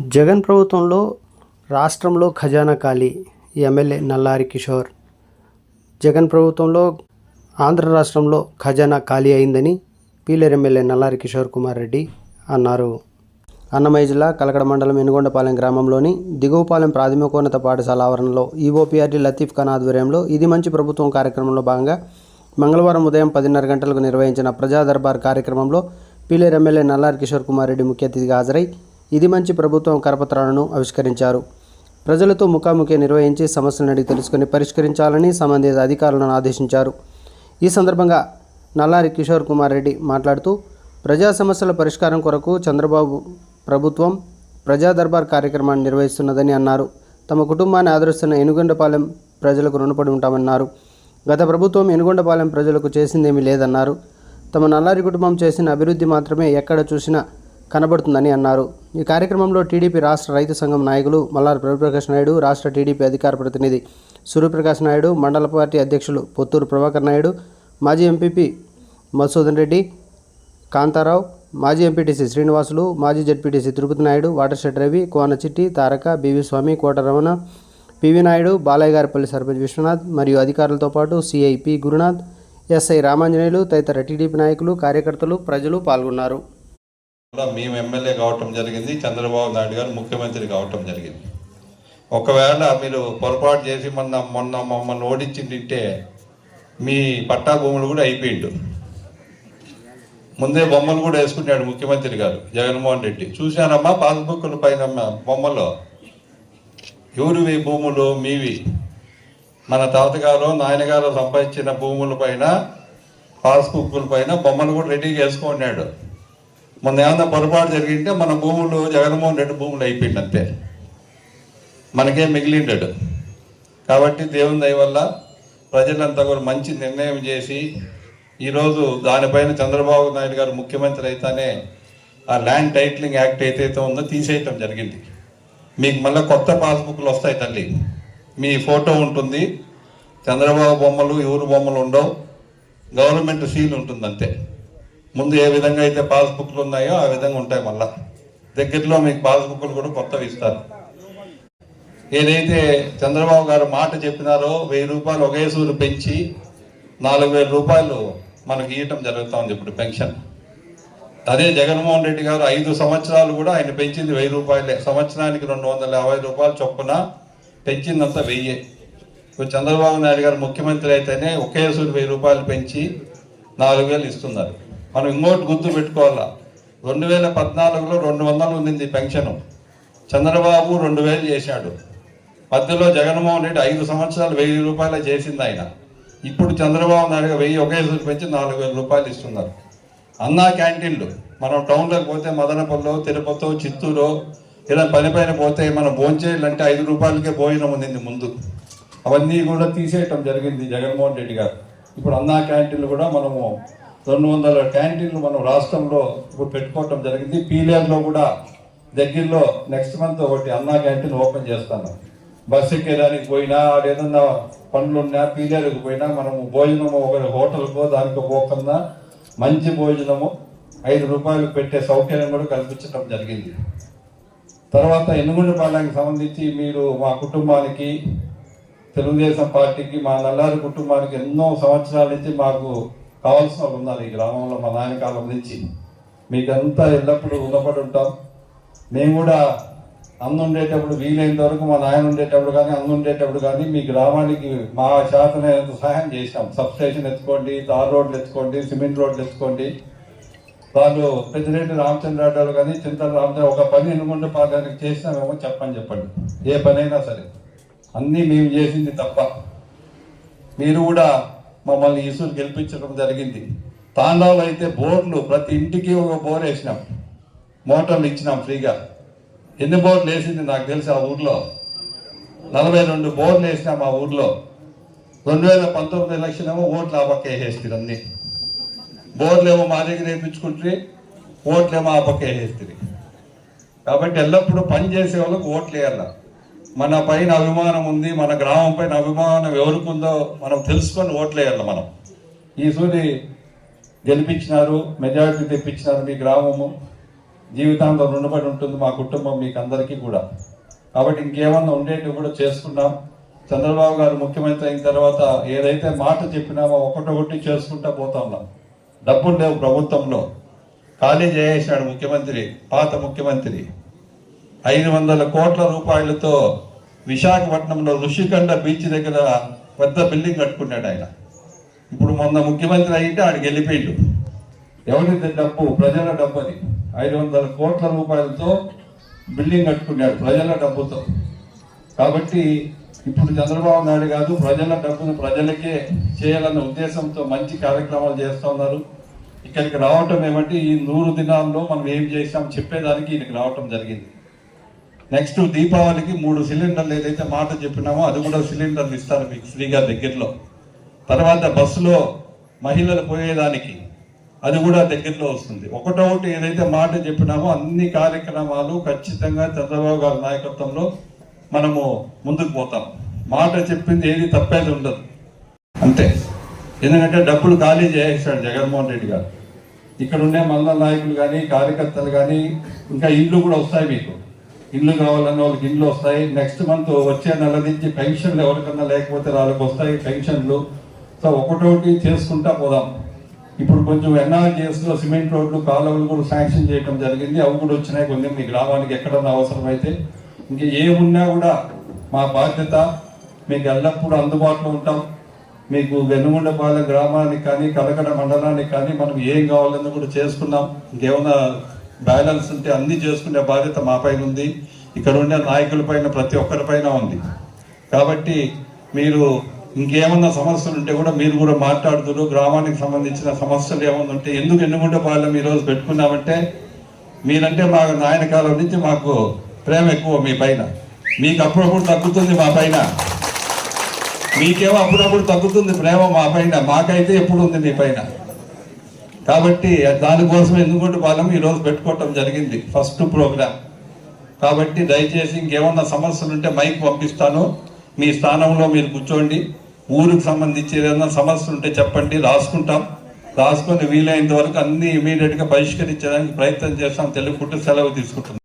జగన్ ప్రభుత్వంలో రాష్ట్రంలో ఖజానా ఖాళీ ఎమ్మెల్యే నల్లారి కిషోర్. జగన్ ప్రభుత్వంలో ఆంధ్ర రాష్ట్రంలో ఖజానా ఖాళీ అయిందని పీలేరు ఎమ్మెల్యే నల్లారి కిషోర్ కుమార్ రెడ్డి అన్నారు. అన్నమయ్య జిల్లా కలకడ మండలం ఎనుగొండపాలెం గ్రామంలోని దిగువపాలెం ప్రాథమికోన్నత పాఠశాల ఆవరణలో ఈఓపీఆర్డీ లతీఫ్ ఖాన్ ఆధ్వర్యంలో ఇది మంచి ప్రభుత్వం కార్యక్రమంలో భాగంగా మంగళవారం ఉదయం పదిన్నర గంటలకు నిర్వహించిన ప్రజా దర్బార్ కార్యక్రమంలో పీలేరు ఎమ్మెల్యే నల్లారి కిషోర్ కుమార్ రెడ్డి ముఖ్య అతిథిగా హాజరై ఇది మంచి ప్రభుత్వం కరపత్రాలను ఆవిష్కరించారు. ప్రజలతో ముఖాముఖి నిర్వహించి సమస్యలను అడిగి తెలుసుకుని పరిష్కరించాలని సంబంధిత అధికారులను ఆదేశించారు. ఈ సందర్భంగా నల్లారి కిషోర్ కుమార్ రెడ్డి మాట్లాడుతూ ప్రజా సమస్యల పరిష్కారం కొరకు చంద్రబాబు ప్రభుత్వం ప్రజా దర్బార్ కార్యక్రమాన్ని నిర్వహిస్తున్నదని అన్నారు. తమ కుటుంబాన్ని ఆదరిస్తున్న ఎనుగొండపాలెం ప్రజలకు రుణపడి ఉంటామన్నారు. గత ప్రభుత్వం ఎనుగొండపాలెం ప్రజలకు చేసిందేమీ లేదన్నారు. తమ నల్లారి కుటుంబం చేసిన అభివృద్ధి మాత్రమే ఎక్కడ చూసినా కనబడుతుందని అన్నారు. ఈ కార్యక్రమంలో టీడీపీ రాష్ట్ర రైతు సంఘం నాయకులు మల్లారి ప్రభుప్రకాష్ నాయుడు రాష్ట్ర టీడీపీ అధికార ప్రతినిధి సూర్యప్రకాష్ నాయుడు మండల పార్టీ అధ్యక్షులు పొత్తూరు ప్రభాకర్ నాయుడు మాజీ ఎంపీపీ మధుసూదన్ రెడ్డి కాంతారావు మాజీ ఎంపీటీసీ శ్రీనివాసులు మాజీ ZPTC Tirupati Naidu watershed Ravi Konachitti Taraka BV Swamy Kota Ramana PV Naidu Balayya Garipalli sarpanch Viswanath మరియు అధికారులతో పాటు సిఐపి గురునాథ్ ఎస్ఐ రామాంజనేయులు తదితర టీడీపీ నాయకులు కార్యకర్తలు ప్రజలు పాల్గొన్నారు. మేము ఎమ్మెల్యే కావటం జరిగింది చంద్రబాబు నాయుడు గారు ముఖ్యమంత్రి కావటం జరిగింది. ఒకవేళ మీరు పొరపాటు చేసి మొన్న మొన్న మమ్మల్ని ఓడించిందంటే మీ పట్టా భూములు కూడా అయిపోయిండు. ముందే బొమ్మలు కూడా వేసుకున్నాడు ముఖ్యమంత్రి గారు జగన్మోహన్ రెడ్డి. చూశానమ్మా పాస్బుక్ల పైన బొమ్మలో. ఎవరివి భూములు? మీవి. మన తాతగారు నాయనగారు సంపాదించిన భూముల పైన పాస్బుక్ల పైన బొమ్మలు కూడా రెడీగా వేసుకున్నాడు మొన్న ఏమన్నా పొరపాటు జరిగింటే మన భూములు జగన్మోహన్ రెడ్డి భూములు అయిపోయింది అంతే. మనకే మిగిలిండడు. కాబట్టి దేవుని దయ వల్ల ప్రజలంతా కూడా మంచి నిర్ణయం చేసి ఈరోజు దానిపైన చంద్రబాబు నాయుడు గారు ముఖ్యమంత్రి అయితేనే ఆ ల్యాండ్ టైటిలింగ్ యాక్ట్ ఏదైతే ఉందో తీసేయటం జరిగింది. మీకు మళ్ళీ కొత్త పాస్బుక్లు వస్తాయి తల్లి. మీ ఫోటో ఉంటుంది. చంద్రబాబు బొమ్మలు ఎవరు బొమ్మలు ఉండవు. గవర్నమెంట్ సీల్ ఉంటుంది అంతే ముందు ఏ విధంగా అయితే పాస్బుక్లు ఉన్నాయో ఆ విధంగా ఉంటాయి మళ్ళా. దగ్గరలో మీకు పాస్బుక్లు కూడా కొత్తవి ఇస్తారు. ఏదైతే చంద్రబాబు గారు మాట చెప్పినారో వెయ్యి రూపాయలు ఒకేసూరు పెంచి నాలుగు వేల రూపాయలు మనకి ఇవ్వటం జరుగుతుంది ఇప్పుడు పెన్షన్. అదే జగన్మోహన్ రెడ్డి గారు ఐదు సంవత్సరాలు కూడా ఆయన పెంచింది వెయ్యి రూపాయలే. సంవత్సరానికి రెండు వందల యాభై రూపాయలు చొప్పున పెంచిందంతా వెయ్యి. ఇప్పుడు చంద్రబాబు నాయుడు గారు ముఖ్యమంత్రి అయితేనే ఒకేసూరు వెయ్యి రూపాయలు పెంచి నాలుగు వేలు ఇస్తున్నారు. మనం ఇంకోటి గుర్తు పెట్టుకోవాలా? రెండు వేల పద్నాలుగులో రెండు వందలు ఉండింది పెన్షన్. చంద్రబాబు రెండు వేలు చేశాడు. మధ్యలో జగన్మోహన్ రెడ్డి ఐదు సంవత్సరాలు వెయ్యి రూపాయలు చేసింది ఆయన. ఇప్పుడు చంద్రబాబు నాయుడు వెయ్యి ఒకేసారి పెంచి నాలుగు వేల రూపాయలు ఇస్తున్నారు. అన్నా క్యాంటీన్లు. మనం టౌన్లోకి పోతే మదనపల్లిలో తిరుపతో చిత్తూరు ఇలా పని పైన పోతే మనం భోంచేయాలంటే ఐదు రూపాయలకే భోజనం ఉండింది ముందు. అవన్నీ కూడా తీసేయటం జరిగింది జగన్మోహన్ రెడ్డి గారు. ఇప్పుడు అన్నా క్యాంటీన్లు కూడా మనము రెండు వందల క్యాంటీన్లు మనం రాష్ట్రంలో ఇప్పుడు పెట్టుకోవటం జరిగింది. పీలేరులో కూడా దగ్గరలో నెక్స్ట్ మంత్ ఒకటి అన్నా క్యాంటీన్ ఓపెన్ చేస్తాను. బస్సు ఎక్కేదానికి పోయినా ఏదన్నా పనులు ఉన్నా పీలేరుకు పోయినా మనము భోజనము ఒక హోటల్కో దానికి పోకుండా మంచి భోజనము ఐదు రూపాయలు పెట్టే సౌకర్యం కూడా కల్పించడం జరిగింది. తర్వాత ఎనుగుండపాలెంకి సంబంధించి మీరు మా కుటుంబానికి తెలుగుదేశం పార్టీకి మా నల్లారి కుటుంబానికి ఎన్నో సంవత్సరాల నుంచి మాకు కావాల్సిన వాళ్ళు ఉన్నారు ఈ గ్రామంలో మా నాయన కాలం నుంచి మీకంతా ఎల్లప్పుడూ రుణపడి ఉంటాం. మేము కూడా అన్న ఉండేటప్పుడు వీలైనంత వరకు మా నాయన ఉండేటప్పుడు కానీ అన్న ఉండేటప్పుడు కానీ మీ గ్రామానికి మా శాతమైనంత సహాయం చేసినాం సబ్ స్టేషన్ ఎత్తుకోండి తార్ రోడ్లు ఎత్తుకోండి సిమెంట్ రోడ్లు ఎత్తుకోండి. వాళ్ళు పెద్దిరెడ్డి రామచంద్రరావు కానీ చింతల రామచంద్ర ఒక పని ఎనుకుంటే పాదానికి చేసినామేమో చెప్పని చెప్పండి. ఏ పనైనా సరే. అన్నీ మేము చేసింది తప్ప. మీరు కూడా మమ్మల్ని ఈసూరు గెలిపించడం జరిగింది. తాండాలో అయితే బోర్లు ప్రతి ఇంటికి ఒక బోర్ వేసినాం. మోటార్లు ఇచ్చినాం ఫ్రీగా. ఎన్ని బోర్లు వేసింది నాకు తెలిసి ఆ ఊర్లో? నలభై రెండు బోర్లు వేసినాం ఆ ఊర్లో. రెండు వేల పంతొమ్మిది ఎలక్షన్ ఏమో ఓట్లు ఆ పక్క వేసేస్తారు అన్ని. బోర్లేమో మా దగ్గర వేయించుకుంటే ఓట్లేమో ఆ పక్క వేసేస్తారు కాబట్టి ఎల్లప్పుడూ పని చేసే వాళ్ళకి ఓట్లు వేయాలి మన పైన అభిమానం ఉంది మన గ్రామం పైన అభిమానం ఎవరికి ఉందో మనం తెలుసుకొని ఓట్లేయాలి మనం. ఈ గెలిపించినారు మెజారిటీ తెప్పించినారు మీ గ్రామము. జీవితాంతం రుణపడి ఉంటుంది మా కుటుంబం మీకు అందరికీ కూడా. కాబట్టి ఇంకేమన్నా ఉండేటివి కూడా చేసుకున్నాం చంద్రబాబు గారు ముఖ్యమంత్రి అయిన తర్వాత ఏదైతే మాట చెప్పినామో ఒకటొకటి చేసుకుంటా పోతా ఉన్నాం. డబ్బులు లేవు ప్రభుత్వంలో. ఖాళీ చేసేసాడు ముఖ్యమంత్రి పాత ముఖ్యమంత్రి. ఐదు వందల కోట్ల రూపాయలతో విశాఖపట్నంలో ఋషికండ బీచ్ దగ్గర పెద్ద బిల్డింగ్ కట్టుకున్నాడు ఆయన. ఇప్పుడు మొన్న ముఖ్యమంత్రి అయితే ఆడికి వెళ్ళిపోయిండు. ఎవరిది డబ్బు? ప్రజల డబ్బు అది ఐదు వందల కోట్ల రూపాయలతో బిల్డింగ్ కట్టుకున్నాడు ప్రజల డబ్బుతో. కాబట్టి ఇప్పుడు చంద్రబాబు నాయుడు కాదు ప్రజల డబ్బును ప్రజలకే చేయాలన్న ఉద్దేశంతో మంచి కార్యక్రమాలు చేస్తూ ఉన్నారు. ఇక్కడికి రావటం ఏమంటే ఈ నూరు దినాల్లో మనం ఏం చేసాం చెప్పేదానికి ఈయనకి రావటం జరిగింది. నెక్స్ట్ దీపావళికి మూడు సిలిండర్లు ఏదైతే మాట చెప్పినామో అది కూడా సిలిండర్లు ఇస్తారు మీకు ఫ్రీగా దగ్గరలో. తర్వాత బస్సులో మహిళలు పోయేదానికి అది కూడా దగ్గరలో వస్తుంది. ఒకటొకటి ఏదైతే మాట చెప్పినామో అన్ని కార్యక్రమాలు ఖచ్చితంగా చంద్రబాబు గారి నాయకత్వంలో మనము ముందుకు పోతాం. మాట చెప్పింది ఏది తప్పేది ఉండదు. అంతే. ఎందుకంటే డబ్బులు ఖాళీ చేసేసాడు జగన్మోహన్ రెడ్డి గారు. ఇక్కడ ఉండే మల్ల నాయకులు కానీ కార్యకర్తలు కానీ ఇంకా ఇల్లు కూడా వస్తాయి మీకు. ఇల్లు కావాలన్న వాళ్ళకి ఇండ్లు వస్తాయి. నెక్స్ట్ మంత్ వచ్చే నెల నుంచి పెన్షన్లు ఎవరికన్నా లేకపోతే వాళ్ళకి వస్తాయి పెన్షన్లు సో ఒకటోటి చేసుకుంటా పోదాం. ఇప్పుడు కొంచెం ఎన్ఆర్జీఎస్లో సిమెంట్ రోడ్లు కాలువలు కూడా శాంక్షన్ చేయడం జరిగింది. అవి కూడా వచ్చినాయి కొన్ని. మీ గ్రామానికి ఎక్కడన్నా అవసరమైతే. ఇంకా ఏమున్నా కూడా మా బాధ్యత. మీకు ఎల్లప్పుడూ అందుబాటులో ఉంటాం. మీకు వెనుగొండపాలెం గ్రామానికి కానీ కలకడ మండలానికి కానీ మనం ఏం కావాలన్నా కూడా చేసుకున్నాం ఇంకేమన్నా బ్యాలెన్స్ ఉంటే అన్ని చేసుకునే బాధ్యత మా పైన ఉంది. ఇక్కడ ఉండే నాయకుల పైన ప్రతి ఒక్కరి పైన ఉంది. కాబట్టి మీరు ఇంకేమన్నా సమస్యలు ఉంటే కూడా మీరు కూడా మాట్లాడుతున్నారు గ్రామానికి సంబంధించిన సమస్యలు ఏమన్నా ఉంటే ఎందుకు ఎన్నుకుంటే పాలెం ఈరోజు రోజు పెట్టుకున్నామంటే మీరంటే మా నాయన కాలం నుంచి మాకు ప్రేమ ఎక్కువ మీ పైన. మీకు అప్పుడప్పుడు తగ్గుతుంది మా పైన. మీకేమో అప్పుడప్పుడు తగ్గుతుంది ప్రేమ మా పైన. మాకైతే ఎప్పుడు ఉంది మీ పైన. కాబట్టి దానికోసం ఎందుకంటే వాళ్ళం ఈరోజు పెట్టుకోవటం జరిగింది ఫస్ట్ ప్రోగ్రామ్ కాబట్టి దయచేసి ఇంకేమన్నా సమస్యలు ఉంటే మైక్ పంపిస్తాను. మీ స్థానంలో మీరు కూర్చోండి. ఊరికి సంబంధించి ఏదైనా సమస్యలు ఉంటే చెప్పండి రాసుకుంటాం. రాసుకొని వీలైనంత వరకు అన్ని ఇమీడియట్గా పరిష్కరించడానికి ప్రయత్నం చేస్తాం. తెలుగుకుంటూ సెలవు తీసుకుంటున్నాం.